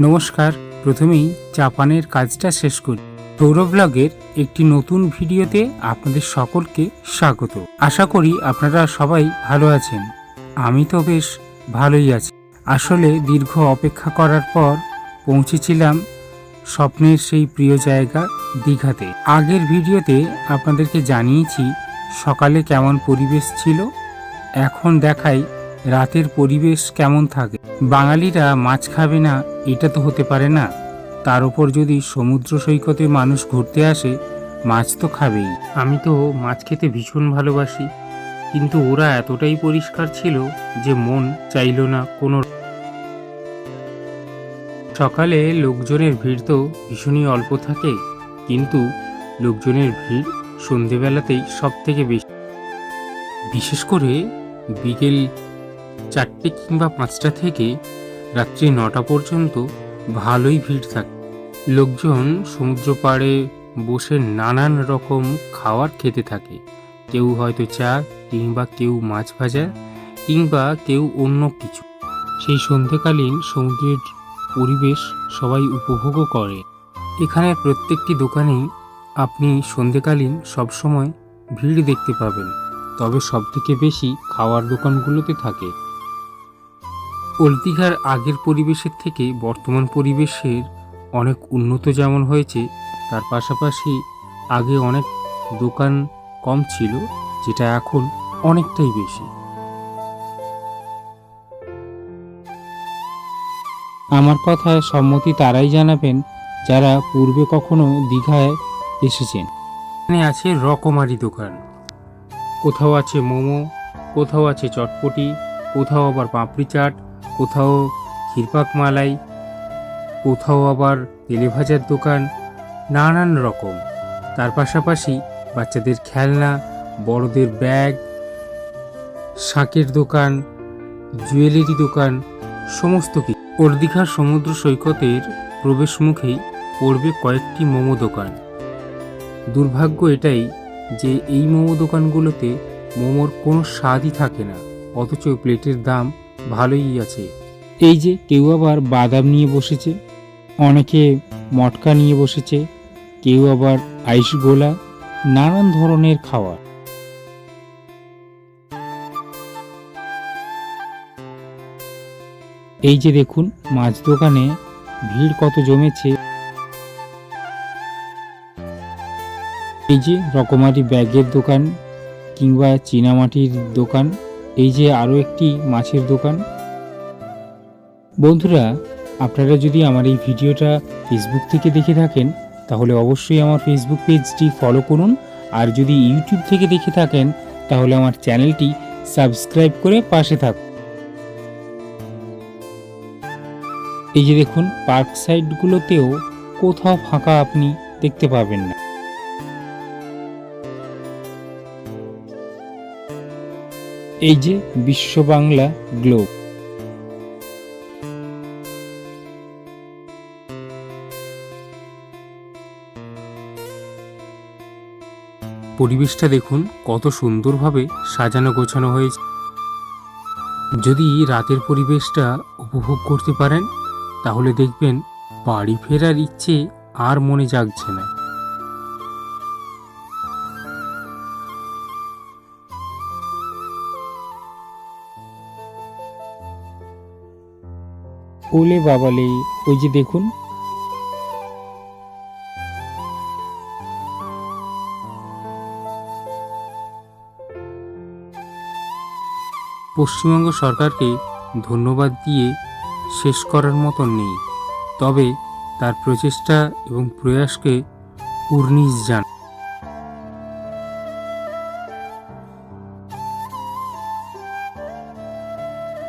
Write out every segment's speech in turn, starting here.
নমস্কার, প্রথমেই জাপানের কাজটা শেষ করি। ব্লগের একটি নতুন ভিডিওতে আপনাদের সকলকে স্বাগত। আশা করি আপনারা সবাই ভালো আছেন। আমি তো বেশ ভালোই আছি। আসলে দীর্ঘ অপেক্ষা করার পর পৌঁছেছিলাম স্বপ্নের সেই প্রিয় জায়গা দীঘাতে। আগের ভিডিওতে আপনাদেরকে জানিয়েছি সকালে কেমন পরিবেশ ছিল। এখন দেখাই রাতের পরিবেশ কেমন থাকে। বাঙালিরা মাছ খাবে না, এটা তো হতে পারে না। তার উপর যদি সমুদ্র সৈকতে মানুষ ঘুরতে আসে, মাছ তো খাবেই। আমি তো মাছ খেতে ভীষণ ভালোবাসি, কিন্তু ওরা এতটাই পরিষ্কার ছিল যে মন চাইল না কোনো। সকালে লোকজনের ভিড় তো ভীষণই অল্প থাকে, কিন্তু লোকজনের ভিড় সন্ধেবেলাতেই সব থেকে বেশি। বিশেষ করে বিকেল চারটে কিংবা পাঁচটা থেকে রাত্রি নটা পর্যন্ত ভালোই ভিড় থাকে। লোকজন সমুদ্র পাড়ে বসে নানান রকম খাবার খেতে থাকে। কেউ হয়তো চা কিংবা কেউ মাছ ভাজা কিংবা কেউ অন্য কিছু। সেই সন্ধেকালীন সমুদ্রের পরিবেশ সবাই উপভোগও করে। এখানে প্রত্যেকটি দোকানেই আপনি সন্ধেকালীন সবসময় ভিড় দেখতে পাবেন। তবে সবথেকে বেশি খাওয়ার দোকানগুলোতে থাকে। ওলদিঘার আগের পরিবেশের থেকে বর্তমান পরিবেশের অনেক উন্নত যেমন হয়েছে, তার পাশাপাশি আগে অনেক দোকান কম ছিল, যেটা এখন অনেকটাই বেশি। আমার কথায় সম্মতি তারাই জানাবেন যারা পূর্বে কখনো দীঘায় এসেছেন। এখানে আছে রকমারি দোকান। কোথাও আছে মোমো, কোথাও আছে চটপটি, কোথাও আবার পাপড়ি চাট কোথাও ক্ষীরপাক মালাই, কোথাও আবার তেলে ভাজার দোকান, নানান রকম। তার পাশাপাশি বাচ্চাদের খেলনা, বড়দের ব্যাগ, শাকের দোকান, জুয়েলারি দোকান, সমস্ত কিছু। ওরদিঘার সমুদ্র সৈকতের প্রবেশ মুখেই পড়বে কয়েকটি মোমো দোকান। দুর্ভাগ্য এটাই যে এই মোমো দোকানগুলোতে মোমোর কোনো স্বাদই থাকে না, অথচ প্লেটের দাম ভালোই আছে। এই যে কেউ আবার বাদাম নিয়ে বসেছে, অনেকে মটকা নিয়ে বসেছে, কেউ আবার আইস গোলা, নানান ধরনের খাবার এই যে দেখুন, মাছ দোকানে ভিড় কত জমেছে। এই যে রকমারি ব্যাগের দোকান কিংবা চীনামাটির দোকান। এই যে আরও একটি মাছের দোকান। বন্ধুরা, আপনারা যদি আমার এই ভিডিওটা ফেসবুক থেকে দেখে থাকেন, তাহলে অবশ্যই আমার ফেসবুক পেজটি ফলো করুন। আর যদি ইউটিউব থেকে দেখে থাকেন, তাহলে আমার চ্যানেলটি সাবস্ক্রাইব করে পাশে থাকুন। এই যে দেখুন পার্ক সাইডগুলোতেও কোথাও ফাঁকা আপনি দেখতে পাবেন না। এই যে বিশ্ব বাংলা গ্লোব পরিবেশটা দেখুন, কত সুন্দরভাবে সাজানো গোছানো হয়েছে। যদি রাতের পরিবেশটা উপভোগ করতে পারেন, তাহলে দেখবেন বাড়ি ফেরার ইচ্ছে আর মনে জাগছে না। ওলে বাবালে ওই যে দেখুন। পশ্চিমবঙ্গ সরকারকে ধন্যবাদ দিয়ে শেষ করার মতন নেই তবে তার প্রচেষ্টা এবং প্রয়াসকে উর্নিশ জান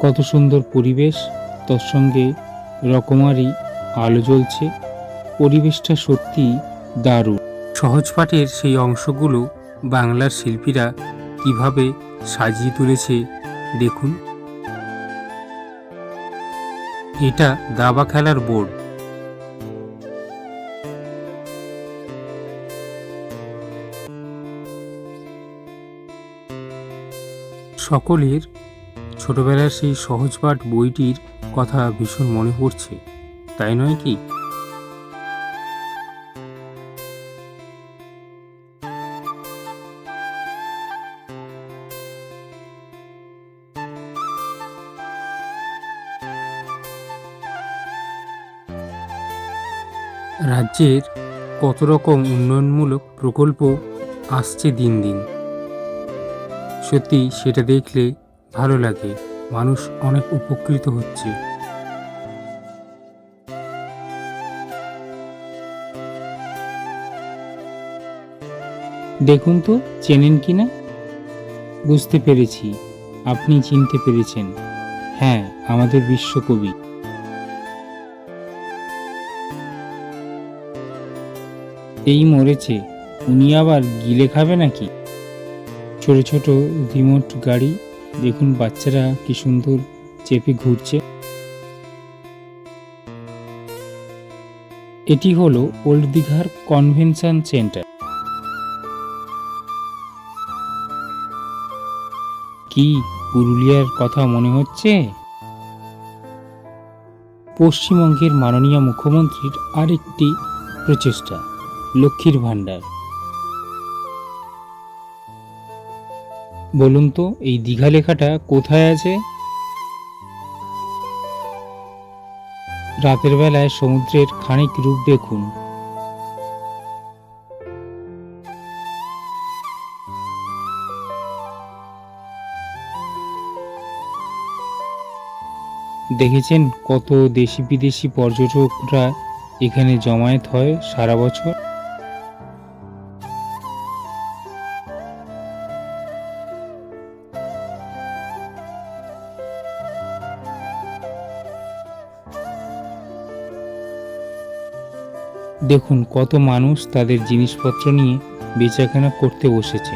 কত সুন্দর পরিবেশ। তার সঙ্গে রকমারি আলো জ্বলছে, পরিবেশটা সত্যি দারুণ। সহজপাঠের সেই অংশগুলো বাংলার শিল্পীরা কীভাবে সাজিয়ে তুলেছে, দেখুন। এটা দাবা খেলার বোর্ড। সকলের ছোটবেলার সেই সহজপাঠ বইটির কথা ভীষণ মনে পড়ছে, তাই নয় কি? রাজ্যের কত রকম উন্নয়নমূলক প্রকল্প আসছে দিন দিন। সত্যি সেটা দেখলে ভালো লাগে। মানুষ অনেক উপকৃত হচ্ছে। দেখুন তো, চেনেন কি না? বুঝতে পেরেছি, আপনি চিনতে পেরেছেন। হ্যাঁ আমাদের বিশ্বকবি। এই মরেছে, উনি আবার গিলে খাবে নাকি? ছোট ছোট রিমোট গাড়ি দেখুন বাচ্চারা কি সুন্দর চেপে ঘুরছে। এটি হলো ওল্ড দীঘার কনভেনশন সেন্টার। কি পুরুলিয়ার কথা মনে হচ্ছে? পশ্চিমবঙ্গের মাননীয় মুখ্যমন্ত্রীর আরেকটি প্রচেষ্টা, লক্ষ্মীর ভাণ্ডার। বলুন তো, এই দীঘা লেখাটা কোথায় আছে? রাতের বেলায় সমুদ্রের খানিক রূপ দেখুন। দেখেছেন কত দেশি বিদেশি পর্যটকরা এখানে জমায়েত হয় সারা বছর? দেখুন কত মানুষ তাদের জিনিসপত্র নিয়ে বেচাকেনা করতে বসেছে।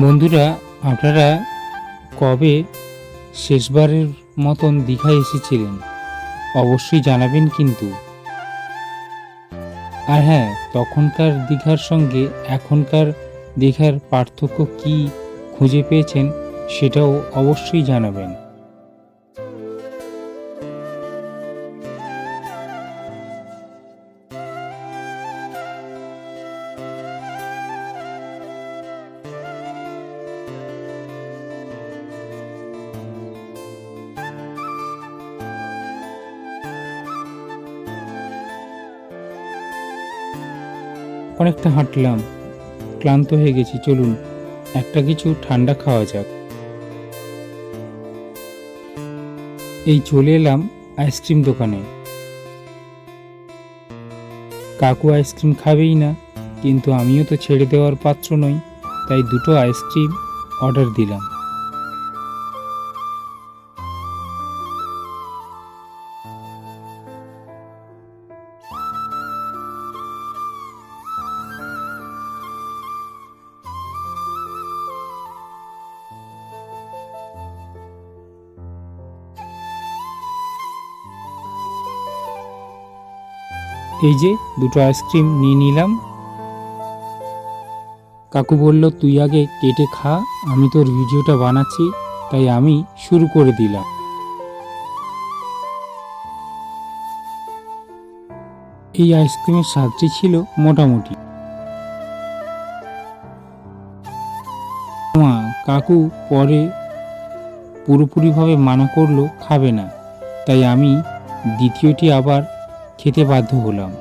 বন্ধুরা, আপনারা কবে শেষবারের মতন দীঘায় এসেছিলেন? অবশ্যই জানাবেন কিন্তু। আর হ্যাঁ তখনকার দীঘার সঙ্গে এখনকার দীঘার পার্থক্য কি খুঁজে পেয়েছেন, সেটাও অবশ্যই জানাবেন। অনেকটা হাঁটলাম। ক্লান্ত হয়ে গেছি, চলুন একটা কিছু ঠান্ডা খাওয়া যাক। এই চলে এলাম আইসক্রিম দোকানে। কাকু আইসক্রিম খাবেই না, কিন্তু আমিও তো ছেড়ে দেওয়ার পাত্র নই, তাই দুটো আইসক্রিম অর্ডার দিলাম। এই যে দুটো আইসক্রিম নিয়ে নিলাম। কাকু বলল, তুই আগে কেটে খা, আমি তোর ভিডিওটা বানাচ্ছি, তাই আমি শুরু করে দিলাম। এই আইসক্রিমের স্বাদটি ছিল মোটামুটি। মা, কাকু পরে পুরোপুরিভাবে মানা করল, খাবে না। তাই আমি দ্বিতীয়টি আবার খেতে বাধ্য হলাম।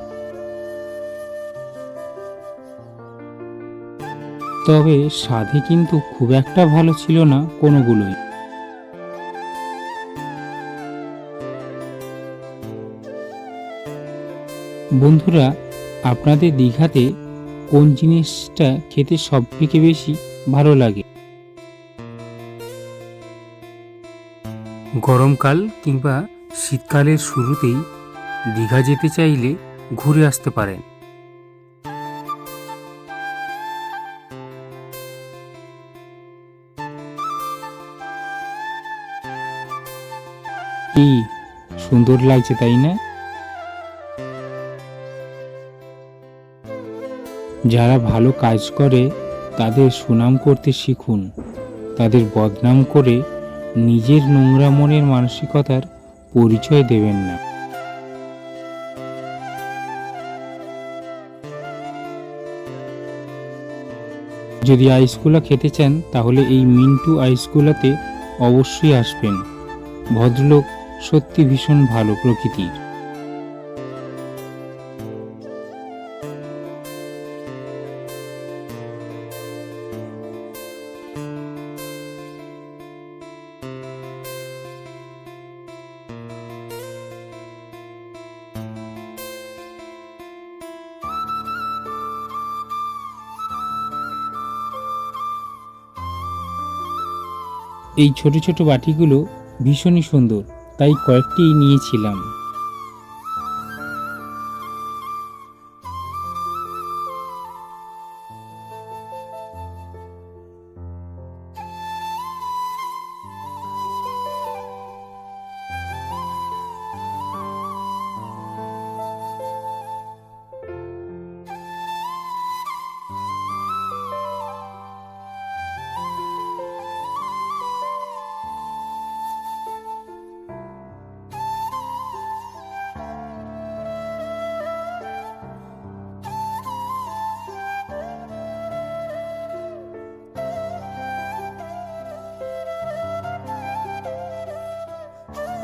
তবে স্বাদে কিন্তু খুব একটা ভালো ছিল না কোনোগুলোই। বন্ধুরা, আপনাদের দীঘাতে কোন জিনিসটা খেতে সব থেকে বেশি ভালো লাগে? গরমকাল কিংবা শীতকালের শুরুতেই দীঘা যেতে চাইলে ঘুরে আসতে পারেন। কি সুন্দর লাগছে তাই না? যারা ভালো কাজ করে, তাদের সুনাম করতে শিখুন। তাদের বদনাম করে নিজের নোংরা মনের মানসিকতার পরিচয় দেবেন না। যদি আইসকুলা খেতে চান, তাহলে এই মিন্টু আইসকুলাতে অবশ্যই আসবেন। ভদ্রলোক সত্যি ভীষণ ভালো প্রকৃতির। এই ছোট ছোট বাটিগুলো ভীষণই সুন্দর তাই কয়েকটি নিয়েছিলাম।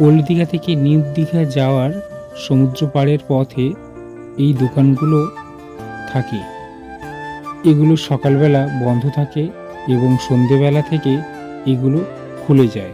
ওল্ড দীঘা থেকে নিউ দীঘা যাওয়ার সমুদ্র পাড়ের পথে এই দোকানগুলো থাকে। এগুলো সকালবেলা বন্ধ থাকে এবং সন্ধেবেলা থেকে এগুলো খুলে যায়।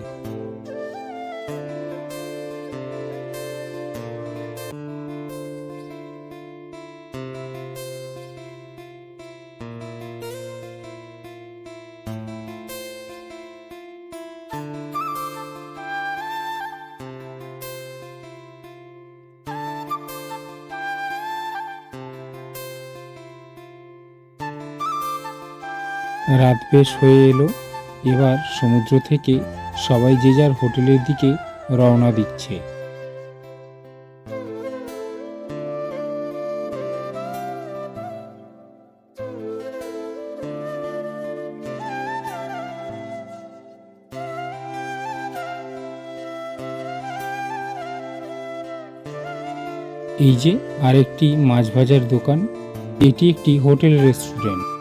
রাত বেশ হয়ে এলো। এবার সমুদ্র থেকে সবাই যে যার হোটেলের দিকে রওনা দিচ্ছে। এই যে আরেকটি মাছ ভাজার দোকান, এটি একটি হোটেল রেস্টুরেন্ট।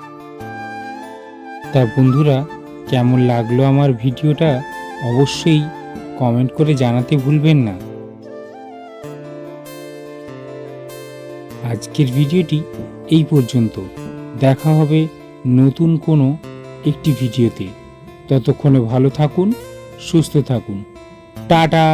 তা বন্ধুরা, কেমন লাগল আমার ভিডিওটা অবশ্যই কমেন্ট করে জানাতে ভুলবেন না। আজকের ভিডিওটি এই পর্যন্ত। দেখা হবে নতুন কোনো একটি ভিডিওতে। ততক্ষণে ভালো থাকুন, সুস্থ থাকুন। টাটা!